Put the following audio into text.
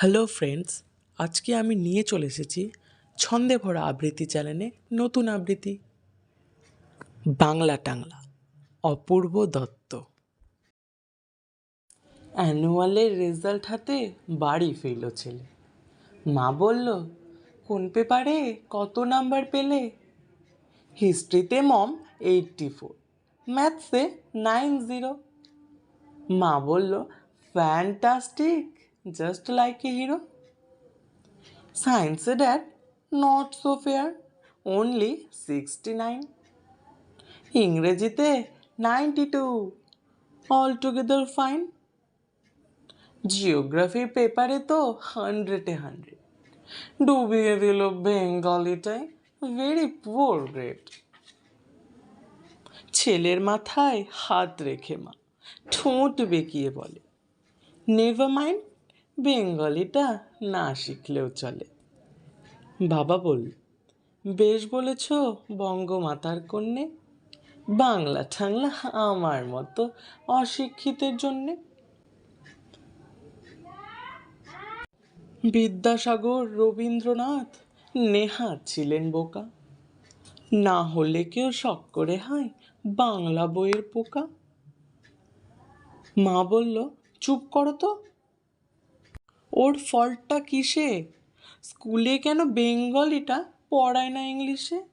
Hello friends আজকে আমি নিয়ে চলে এসেছি ছন্দে ভরা আবৃত্তি চ্যানেলে নতুন আবৃত্তি। বাংলা টাংলা, অপূর্ব দত্ত। অ্যানুয়ালের রেজাল্ট হাতে বাড়ি ফিরল ছেলে। মা বলল, কোন পেপারে কত নাম্বার পেলে? হিস্ট্রিতে, মম, এইটটি ফোর, ম্যাথসে নাইন জিরো। মা বলল, fantastic! Just like a hero সায়েন্সে dad not so fair only sixty nine ইংরেজিতে ninety two all together fine জিওগ্রাফির পেপারে তো হান্ড্রেডে হান্ড্রেড ডুবিয়ে দিল বেঙ্গলিটাই ভেরি পুয়ার গ্রেড ছেলের মাথায় হাত রেখে মা ঠোঁট বেঁকিয়ে বলে নেভার মাইন্ড বেঙ্গলিটা না শিখলেও চলে। বাবা বলল, বেশ বলেছ বঙ্গমাতার কন্যে। বাংলা ঠাংলা আমার মতো অশিক্ষিতের জন্যে। বিদ্যাসাগর, রবীন্দ্রনাথ, নেহাত ছিলেন বোকা। না হলে কেউ শখ করে হয় বাংলা বইয়ের পোকা। মা বলল, চুপ করো তো। ওর ফল্টটা কিসে? স্কুলে কেন বেঙ্গল এটা পড়ায় না ইংলিশে